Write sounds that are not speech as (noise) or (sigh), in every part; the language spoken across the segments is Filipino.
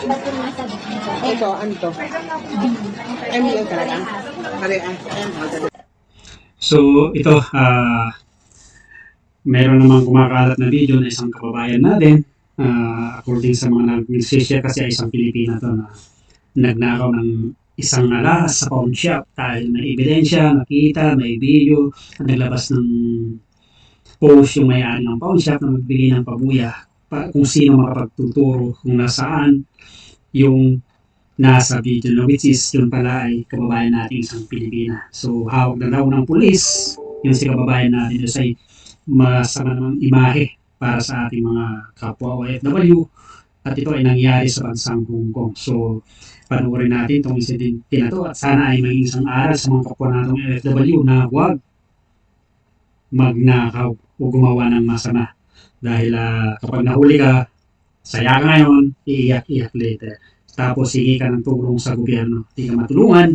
Ito, ano to? M lang talaga. Parehas. M. So, ito, ah meron namang kumakalat na video na isang kababayan natin. ah according sa mga nag-share kasi ay isang Pilipina to na nagnakaw ng isang alas sa pawn shop dahil may ebidensya, nakita, may video, naglabas ng post yung may-ari ng pawn shop na magbigay ng pabuya pa, kung sino makapagtuturo kung nasaan yung nasa video na which is yun pala ay kababayan natin isang Pilipina. So hawak na daw ng pulis yung si kababayan natin is ay masama namang imahe para sa ating mga kapwa OFW at ito ay nangyari sa bansang Hong Kong. So panoorin natin itong insidente na to at sana ay maging isang aral sa mga kapwa nating OFW na huwag magnakaw o gumawa ng masama. Dahil ah, kapag nahuli ka, saya ka ngayon, iiyak-iyak later. Tapos sige ka ng tulong sa gobyerno. Hindi ka matulungan,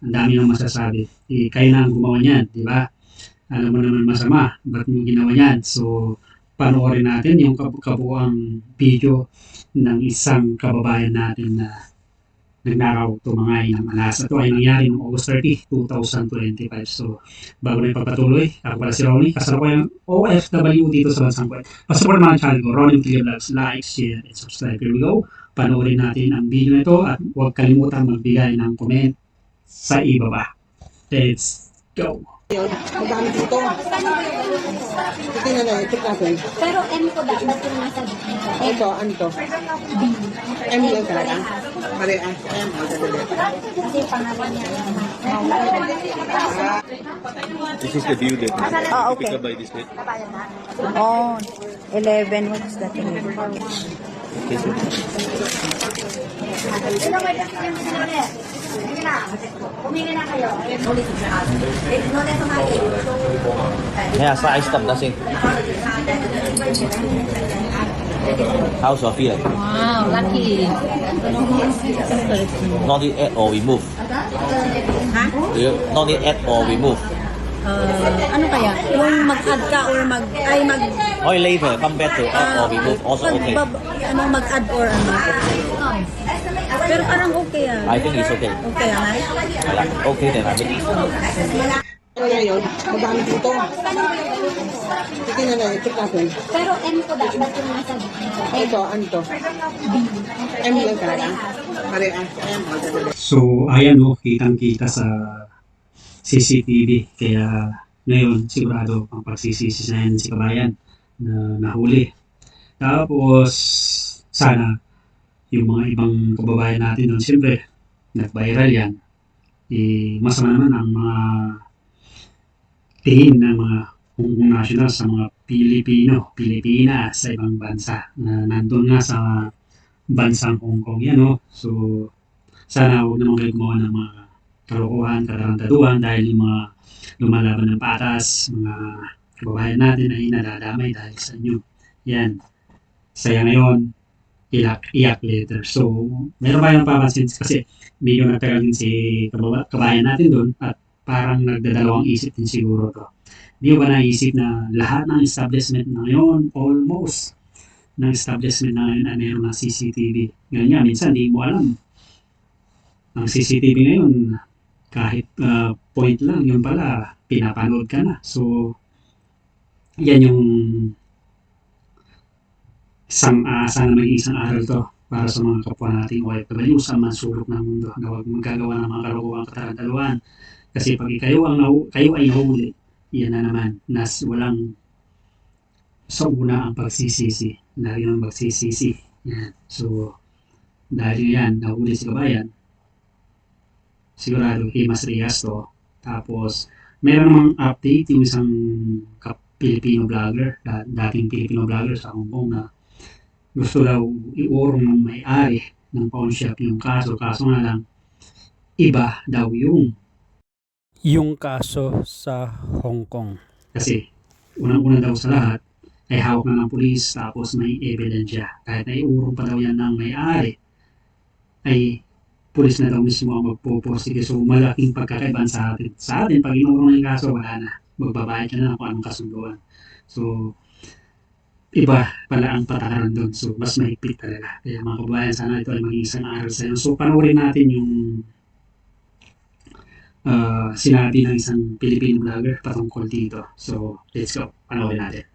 ang dami nang masasabi. Eh, kayo na ang gumawa niyan, di ba? Alam mo naman masama, ba't mo ginawa yan? So, panoorin natin yung kab- kabuang video ng isang kababayan natin na nagnakaw tumangay ng alas. Ito ay nangyari noong August 30, 2025. So, bago na ipagpatuloy, ako pala si Ronnie, kasama ko yung OFW dito sa Bansang Kuwait. Pasupport mga channel ko, Ronnie Clear Vlogs, like, share, and subscribe. Here we go. Panoorin natin ang video na ito at huwag kalimutan magbigay ng comment sa ibaba. Let's go! Yun, magkano dito? Tingnan na, check natin. Pero M ko ba, ba't yung nasa Ito, ano to? M lang talaga. Parehas. M. Kasi pangalan niya. This is the view that Ah, pick okay. up by this way. Oh, 11. What's that? 11? Okay, so Yeah, so I stopped dancing. How Sophia? Wow, lucky. Not need add or remove. Do you not need add or remove? Uh, ano kaya? Yung mag-add ka or mag... Ay, mag... Or later, come back to add or remove. Also okay. Ano, mag-add or ano. Pero parang okay ah. I think it's okay. Okay ah. Wala. Okay then. I mean, Ano na yun? Magkano dito? Tingnan na, check natin. Pero M ko ba, ba't yung nasa Ito, ano to? M lang talaga. Parehas. M. So, ayan o, kitang-kita sa CCTV. Kaya ngayon, sigurado ang pagsisisi na yan si kabayan na nahuli. Tapos, sana yung mga ibang kababayan natin doon, siyempre, nag-viral yan. Eh, masama naman ang mga tingin ng mga Kong national sa mga Pilipino, Pilipinas sa ibang bansa na nandun nga sa bansang Hong Kong yan, no? So, sana huwag naman kayo gumawa ng mga kalokohan, katarantaduhan dahil yung mga lumalaban ng patas, mga kababayan natin ay nadadamay dahil sa inyo. Yan. Saya ngayon, iyak, iyak later. So, meron ba yung papansin kasi medyo nagtagal din si kabayan natin doon at parang nagdadalawang isip din siguro to. Di ba naisip na lahat ng establishment na ngayon, almost, ng establishment na ngayon ay meron ng CCTV. Ngayon nga, minsan di mo alam ang CCTV ngayon, kahit uh, point lang, yun pala, pinapanood ka na. So, yan yung isang, uh, sana maging isang aral to para sa mga kapwa nating OFW sa mga sulok ng mundo na huwag ng mga kalokohan katarantaluhan. Kasi pag kayo, ang kayo ay nahuli, yan na naman, nas walang sa una ang pagsisisi. Lagi ang pagsisisi. Yan. So, dahil yan, nahuli si kabayan, sigurado Himas Rias to. Tapos, meron namang update yung isang Filipino vlogger, da- dating Filipino vlogger sa Hong Kong na gusto daw iurong ng may-ari ng pawn shop yung kaso. Kaso nga lang, iba daw yung yung kaso sa Hong Kong. kasi unang-una daw sa lahat ay hawak na ng pulis tapos may ebidensya. Kahit na iurong pa daw yan ng may-ari ay pulis na daw mismo ang magpo-prosecute. So malaking pagkakaiban sa atin. Sa atin, pag inurong na yung kaso, wala na. Magbabayad ka na kung anong kasunduan. So, iba pala ang patakaran doon. So, mas mahigpit talaga. Kaya mga kababayan, sana ito ay maging isang aral sa inyo. So, panoorin natin yung uh, sinabi ng isang Filipino vlogger patungkol dito. So, let's go. Panoorin natin.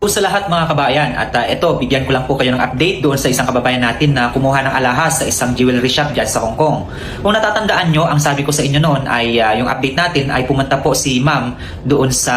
Po sa lahat mga kabayan at uh, ito bigyan ko lang po kayo ng update doon sa isang kababayan natin na kumuha ng alahas sa isang jewelry shop dyan sa Hong Kong. Kung natatandaan nyo, ang sabi ko sa inyo noon ay uh, yung update natin ay pumunta po si ma'am doon sa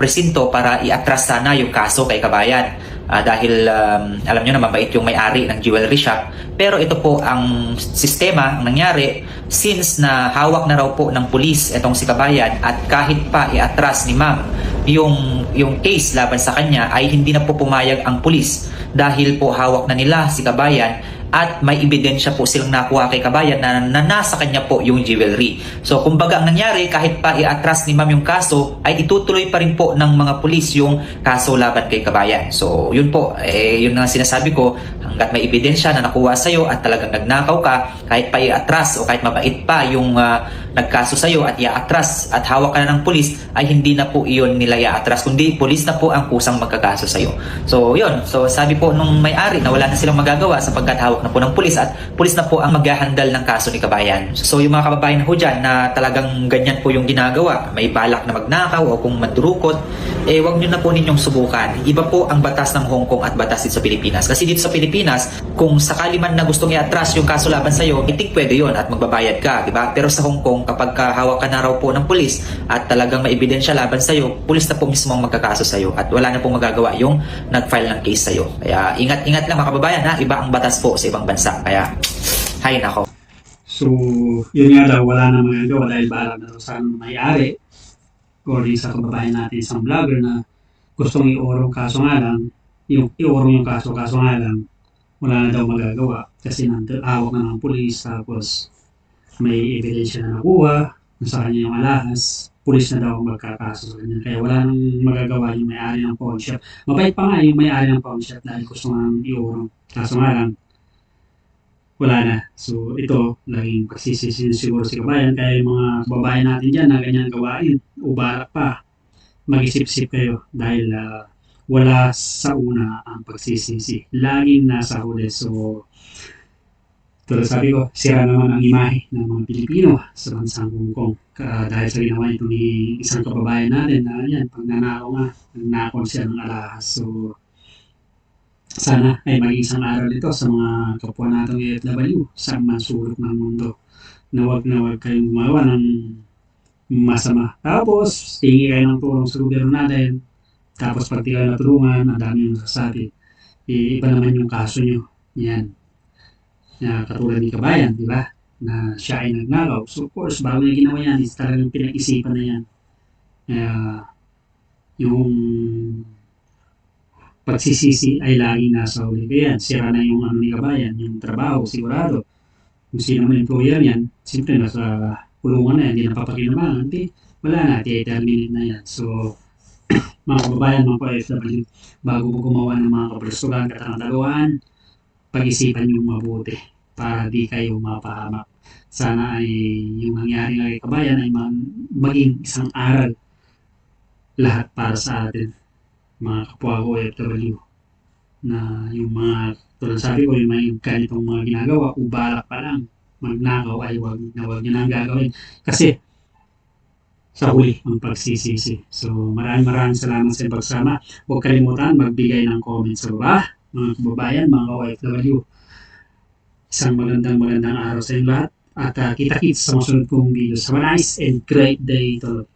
presinto para i-atras sana yung kaso kay kabayan. Ah, dahil um, alam nyo na mabait yung may-ari ng jewelry shop. Pero ito po ang sistema ang nangyari since na hawak na raw po ng pulis itong si Kabayan at kahit pa i-atras ni ma'am yung, yung case laban sa kanya ay hindi na po pumayag ang pulis dahil po hawak na nila si Kabayan at may ebidensya po silang nakuha kay Kabayan na, na nasa kanya po yung jewelry. So kumbaga ang nangyari kahit pa i-atras ni ma'am yung kaso ay itutuloy pa rin po ng mga pulis yung kaso laban kay Kabayan. So yun po, eh, yun ang sinasabi ko hanggat may ebidensya na nakuha sa'yo at talagang nagnakaw ka kahit pa i-atras o kahit mabait pa yung ah, nagkaso sa'yo at i-atras at hawak ka na ng pulis ay hindi na po iyon nila i-atras kundi pulis na po ang kusang magkakaso sa'yo. So yun, so sabi po nung may-ari na wala na silang magagawa sapagkat hawak na po ng pulis at pulis na po ang maghahandal ng kaso ni Kabayan. So yung mga kababayan ho dyan na talagang ganyan po yung ginagawa, may balak na magnakaw o kung mandurukot, eh wag nyo na po ninyong subukan. Iba po ang batas ng Hong Kong at batas dito sa Pilipinas. Kasi dito sa Pilipinas, kung sakali man na gustong i-atras yung kaso laban sa'yo, itik pwede yon at magbabayad ka, di ba? Pero sa Hong Kong, kapag ka hawak ka na raw po ng pulis at talagang may ebidensya laban sa'yo, pulis na po mismo ang magkakaso sa'yo at wala na pong magagawa yung nag-file ng case sa'yo. Kaya ingat-ingat lang mga kababayan ha, iba ang batas po sa ibang bansa. Kaya, hay nako. So, yun nga daw, wala na magagawa dahil bahala na daw sa may-ari or sa kababayan natin, isang vlogger na gustong i-orong kaso nga lang, yung i-orong yung kaso, kaso nga lang, wala na daw magagawa kasi nandun, hawak na ng pulis, tapos may ebidensya na nakuha, kung sa kanya yung alahas, pulis na daw magkakaso sa kanya. Kaya wala nang magagawa yung may-ari ng pawn shop. Mabait pa nga yung may-ari ng pawn shop dahil gusto nga i-orong. Kaso nga lang, wala na. So, ito, laging pagsisisi siguro si kabayan. Kaya yung mga babae natin dyan na ganyan gawain, ubarak pa, mag-isip-isip kayo dahil ah, wala sa una ang pagsisisi. Laging nasa huli. So, tulad sabi ko, sira naman ang imahe ng mga Pilipino sa bansang Hong Kong. Ka- dahil sa ginawa ito ni isang kababayan natin na yan, pag nanakaw nga, nanakaw siya ng alahas. So, sana ay maging isang aral ito sa mga kapwa nating OFW sa mga sulok ng mundo na wag na wag kayong gumawa ng masama. Tapos, tingi kayo ng tulong sa gobyerno natin. Tapos, pag kayo natulungan, ang dami yung sasabi. Eh, iba naman yung kaso nyo. Yan. Na katulad ni Kabayan, di ba? Na siya ay nagnakaw. So, of course, bago niya ginawa yan, is talagang pinag-isipan na yan. Kaya, yung pagsisisi ay laging nasa huli. Kaya sira na yung ano ni kabayan, yung trabaho, sigurado. Kung sino man employer yan, siyempre nasa kulungan na yan, hindi napapakinabangan, hindi, wala na, terminate na yan. So, (clears throat) mga kababayan, mga ka-FW, bago po gumawa ng mga kaprastugan, katangatagawan, pag-isipan yung mabuti para di kayo mapahamak. Sana ay yung nangyari kay kabayan ay ma- maging isang aral lahat para sa atin mga kapwa ko OFW na yung mga tulad sabi ko yung mga ganitong mga ginagawa ubalak pa lang magnakaw ay wag na wag nyo nang gagawin. Kasi sa huli ang pagsisisi. So maraming maraming salamat sa pagsama. Huwag kalimutan magbigay ng comment sa baba mga kababayan mga OFW isang magandang magandang araw sa inyo lahat at uh, kita-kits sa mga sunod kong video. Have a nice and great day to all.